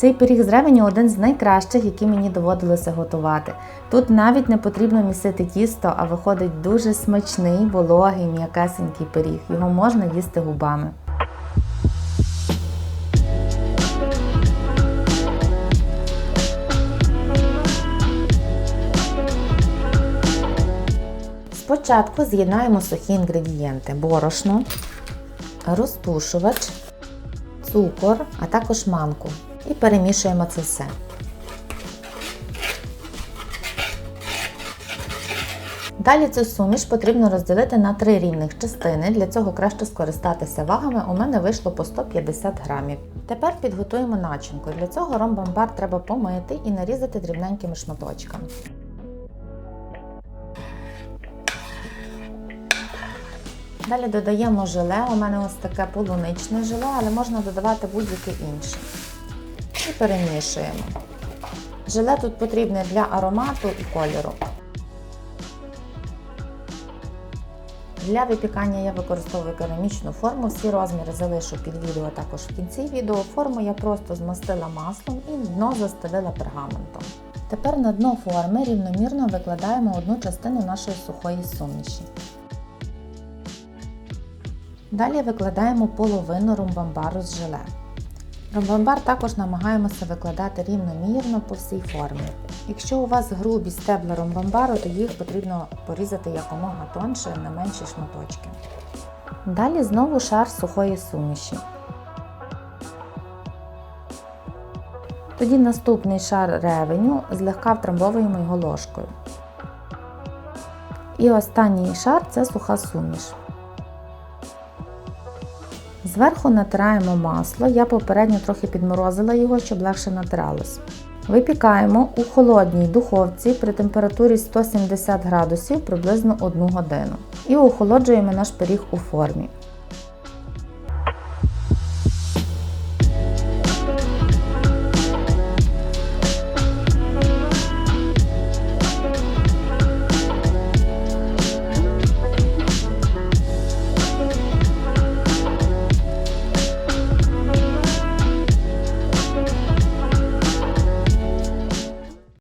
Цей пиріг з ревеню один з найкращих, які мені доводилося готувати. Тут навіть не потрібно місити тісто, а виходить дуже смачний, вологий, м'якесенький пиріг. Його можна їсти губами. Спочатку з'єднаємо сухі інгредієнти: борошно, розпушувач, цукор, а також манку. І перемішуємо це все. Далі цю суміш потрібно розділити на три рівних частини. Для цього краще скористатися вагами. У мене вийшло по 150 грамів. Тепер підготуємо начинку. Для цього ромбамбар треба помити і нарізати дрібненькими шматочками. Далі додаємо желе. У мене ось таке полуничне желе, але можна додавати будь-яке інше. І перемішуємо. Желе тут потрібне для аромату і кольору. Для випікання я використовую керамічну форму. Всі розміри залишу під відео також в кінці відео. Форму я просто змастила маслом і дно застелила пергаментом. Тепер на дно форми рівномірно викладаємо одну частину нашої сухої суміші. Далі викладаємо половину румбамбару з желе. Ромбамбар також намагаємося викладати рівномірно по всій формі. Якщо у вас грубі стебла ромбамбару, то їх потрібно порізати якомога тонше на менші шматочки. Далі знову шар сухої суміші. Тоді наступний шар ревеню злегка втрамбовуємо його ложкою. І останній шар це суха суміш. Зверху натираємо масло, я попередньо трохи підморозила його, щоб легше натиралось. Випікаємо у холодній духовці при температурі 170 градусів приблизно 1 годину. І охолоджуємо наш пиріг у формі.